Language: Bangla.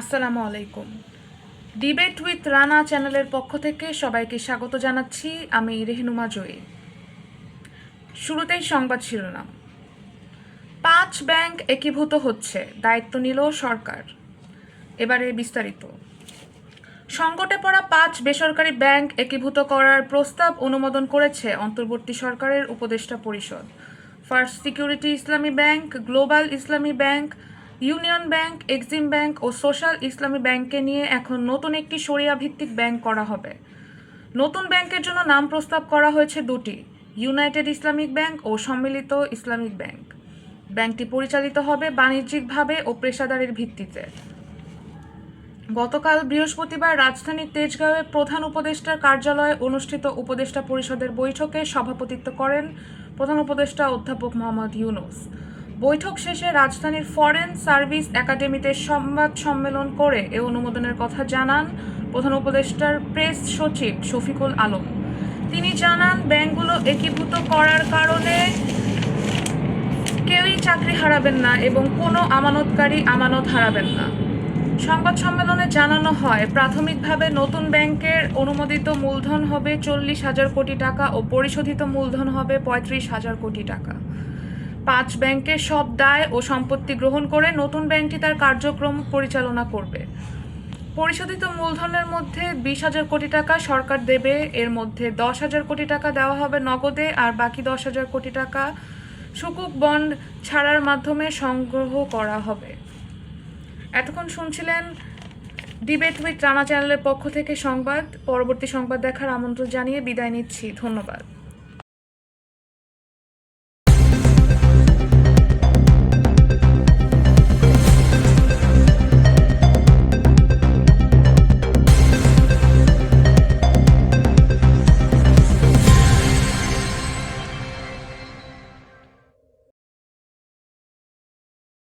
আসসালামু আলাইকুম। ডিবেট উইথ রানা চ্যানেলের পক্ষ থেকে সবাইকে স্বাগত জানাচ্ছি, আমি রেহনুমা জয়ী। শুরুতেই সংবাদ শিরোনাম। পাঁচ ব্যাংক একীভূত হচ্ছে, দায়িত্ব নিল সরকার। এবারে বিস্তারিত। সংকটে পড়া পাঁচ বেসরকারি ব্যাংক একীভূত করার প্রস্তাব অনুমোদন করেছে অন্তর্বর্তী সরকারের উপদেষ্টা পরিষদ। First security Islami bank global Islami bank union bank, Exim bank ও সোশ্যাল ইসলামী ব্যাংককে নিয়ে এখন নতুন একটি সরিয়া ভিত্তিক ব্যাংক করা হবে। নতুন ব্যাংকের জন্য নাম প্রস্তাব করা হয়েছে দুটি, ইউনাইটেড ইসলামিক ব্যাংক ও সম্মিলিত ইসলামিক ব্যাংক। ব্যাংকটি পরিচালিত হবে বাণিজ্যিকভাবে ও পেশাদারের ভিত্তিতে। গতকাল বৃহস্পতিবার রাজধানীর তেজগাঁওয়ে প্রধান উপদেষ্টার কার্যালয়ে অনুষ্ঠিত উপদেষ্টা পরিষদের বৈঠকে সভাপতিত্ব করেন প্রধান উপদেষ্টা অধ্যাপক মোহাম্মদ ইউনুস। বৈঠক শেষে রাজধানীর ফরেন সার্ভিস একাডেমিতে সংবাদ সম্মেলন করে এ অনুমোদনের কথা জানান প্রধান উপদেষ্টার প্রেস সচিব শফিকুল আলম। তিনি জানান, ব্যাংকগুলো একীভূত করার কারণে কেউই চাকরি হারাবেন না এবং কোনো আমানতকারী আমানত হারাবেন না। সংবাদ সম্মেলনে জানানো হয়, প্রাথমিকভাবে নতুন ব্যাংকের অনুমোদিত মূলধন হবে চল্লিশ হাজার কোটি টাকা ও পরিশোধিত মূলধন হবে পঁয়ত্রিশ হাজার কোটি টাকা। পাঁচ ব্যাংকের সব দায় ও সম্পত্তি গ্রহণ করে নতুন ব্যাংকটি তার কার্যক্রম পরিচালনা করবে। পরিশোধিত মূলধনের মধ্যে বিশ হাজার কোটি টাকা সরকার দেবে, এর মধ্যে দশ হাজার কোটি টাকা দেওয়া হবে নগদে আর বাকি দশ হাজার কোটি টাকা সুকুক বন্ড ছাড়ার মাধ্যমে সংগ্রহ করা হবে। এতক্ষণ শুনছিলেন ডিবেট উইথ রানা চ্যানেলের পক্ষ থেকে সংবাদ। পরবর্তী সংবাদ দেখার আমন্ত্রণ জানিয়ে বিদায় নিচ্ছি। ধন্যবাদ।